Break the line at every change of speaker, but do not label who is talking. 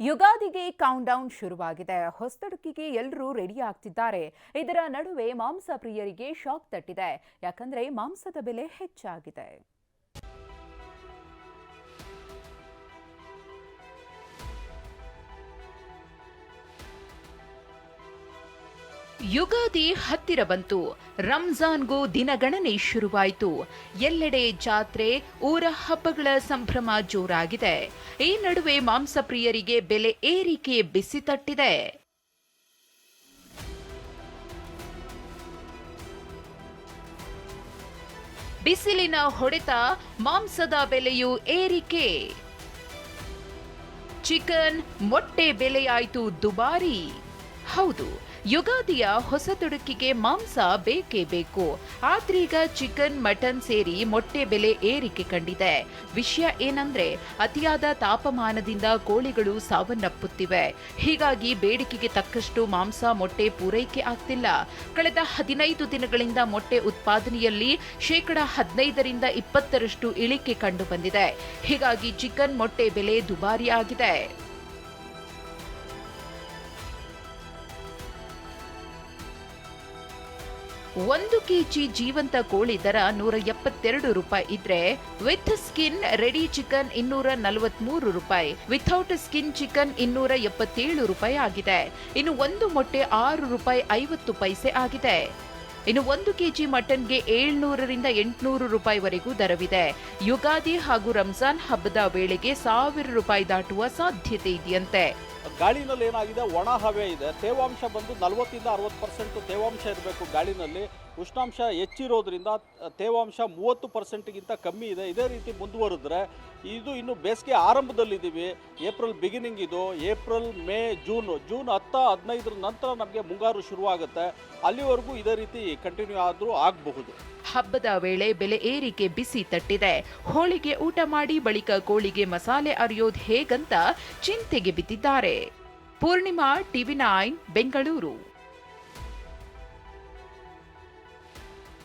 ಯುಗಾದಿಗೆ count down ಶುರುವಾಗಿದೆ. ಹೊಸತಡುಕಿಗೆ ಎಲ್ಲರೂ ready ಆಗ್ತಿದ್ದಾರೆ. ಇದರ ನಡುವೆ ಮಾಂಸ ಪ್ರಿಯರಿಗೆ ಶಾಕ್ ತಟ್ಟಿದೆ. ಯಾಕಂದ್ರೆ ಮಾಂಸದ ಬೆಲೆ ಹೆಚ್ಚಾಗಿದೆ. ಯುಗಾದಿ ಹತ್ತಿರ ಬಂತು. ರಂಜಾನ್ಗೂ ದಿನಗಣನೆ ಶುರುವಾಯಿತು. ಎಲ್ಲೆಡೆ ಜಾತ್ರೆ, ಊರ ಹಬ್ಬಗಳ ಸಂಭ್ರಮ ಜೋರಾಗಿದೆ. ಈ ನಡುವೆ ಮಾಂಸ ಪ್ರಿಯರಿಗೆ ಬೆಲೆ ಏರಿಕೆ ಬಿಸಿ ತಟ್ಟಿದೆ. ಬಿಸಿಲಿನ ಹೊಡೆತ ಮಾಂಸದ ಬೆಲೆಯೂ ಏರಿಕೆ. ಚಿಕನ್ ಮೊಟ್ಟೆ ಬೆಲೆಯಾಯಿತು ದುಬಾರಿ. ಹೌದು ಯುಗಾದಿಯ ಹೊಸ ತುಡುಕಿಗೆ ಮಾಂಸ ಬೇಕೇ ಬೇಕು. ಆದ್ರೀಗ ಚಿಕನ್, ಮಟನ್ ಸೇರಿ ಮೊಟ್ಟೆ ಬೆಲೆ ಏರಿಕೆ ಕಂಡಿದೆ. ವಿಷಯ ಏನಂದ್ರೆ, ಅತಿಯಾದ ತಾಪಮಾನದಿಂದ ಕೋಳಿಗಳು ಸಾವನ್ನಪ್ಪುತ್ತಿವೆ. ಹೀಗಾಗಿ ಬೇಡಿಕೆಗೆ ತಕ್ಕಷ್ಟು ಮಾಂಸ, ಮೊಟ್ಟೆ ಪೂರೈಕೆ ಆಗ್ತಿಲ್ಲ. ಕಳೆದ ಹದಿನೈದು ದಿನಗಳಿಂದ ಮೊಟ್ಟೆ ಉತ್ಪಾದನೆಯಲ್ಲಿ ಶೇಕಡ ಹದಿನೈದರಿಂದ ಇಪ್ಪತ್ತರಷ್ಟು ಇಳಿಕೆ ಕಂಡುಬಂದಿದೆ ಹೀಗಾಗಿ ಚಿಕನ್ ಮೊಟ್ಟೆ ಬೆಲೆ ದುಬಾರಿ ಒಂದು ಕೆಜಿ ಜೀವಂತ ಕೋಳಿ ದರ ನೂರ ಎಪ್ಪತ್ತೆರಡು ರೂಪಾಯಿ ಇದ್ರೆ ವಿತ್ ಸ್ಕಿನ್ ರೆಡಿ ಚಿಕನ್ ಇನ್ನೂರ ನಲವತ್ಮೂರು ರೂಪಾಯಿ ವಿಥೌಟ್ ಸ್ಕಿನ್ ಚಿಕನ್ ಇನ್ನೂರ ಎಪ್ಪತ್ತೇಳು ರೂಪಾಯಿ ಆಗಿದೆ. ಇನ್ನು ಒಂದು ಮೊಟ್ಟೆ ಆರು ರೂಪಾಯಿ ಐವತ್ತು ಪೈಸೆ ಆಗಿದೆ. ಇನ್ನು ಒಂದು ಕೆಜಿ ಮಟನ್ಗೆ ಏಳ್ನೂರರಿಂದ ಎಂಟುನೂರು ರೂಪಾಯಿವರೆಗೂ ದರವಿದೆ. ಯುಗಾದಿ ಹಾಗೂ ರಂಜಾನ್ ಹಬ್ಬದ ವೇಳೆಗೆ ಸಾವಿರ ರೂಪಾಯಿ ದಾಟುವ ಸಾಧ್ಯತೆ ಇದೆಯಂತೆ.
ಗಾಳಿನಲ್ಲಿ ಏನಾಗಿದೆ? ಒಣ ಹವೆ ಇದೆ. ತೇವಾಂಶ ಬಂದು ನಲವತ್ತಿಂದ ಅರವತ್ತು ಪರ್ಸೆಂಟ್ ತೇವಾಂಶ ಇರಬೇಕು ಗಾಳಿನಲ್ಲಿ. ಉಷ್ಣಾಂಶ ಹೆಚ್ಚಿರೋದ್ರಿಂದ ತೇವಾಂಶ ಮೂವತ್ತು ಪರ್ಸೆಂಟ್ಗಿಂತ ಕಮ್ಮಿ ಇದೆ. ಇದೇ ರೀತಿ ಮುಂದುವರೆದ್ರೆ ಇದು ಇನ್ನು ಬೇಸಿಗೆ ಆರಂಭದಲ್ಲಿದ್ದೀವಿ. ಏಪ್ರಿಲ್ ಬಿಗಿನಿಂಗ್ ಇದು. April, May, June. ಜೂನ್ ಹತ್ತ, ಹದಿನೈದರ ನಂತರ ನಮಗೆ ಮುಂಗಾರು ಶುರುವಾಗುತ್ತೆ. ಅಲ್ಲಿವರೆಗೂ ಇದೇ ರೀತಿ ಕಂಟಿನ್ಯೂ ಆದರೂ ಆಗಬಹುದು.
ಹಬ್ಬದ ವೇಳೆ ಬೆಲೆ ಏರಿಕೆ ಬಿಸಿ ತಟ್ಟಿದೆ. ಹೋಳಿಗೆ ಊಟ ಮಾಡಿ ಬಳಿಕ ಕೋಳಿಗೆ ಮಸಾಲೆ ಅರಿಯೋದು ಹೇಗಂತ ಚಿಂತೆಗೆ ಬಿದ್ದಿದ್ದಾರೆ. Poornima TV nine, Bengaluru.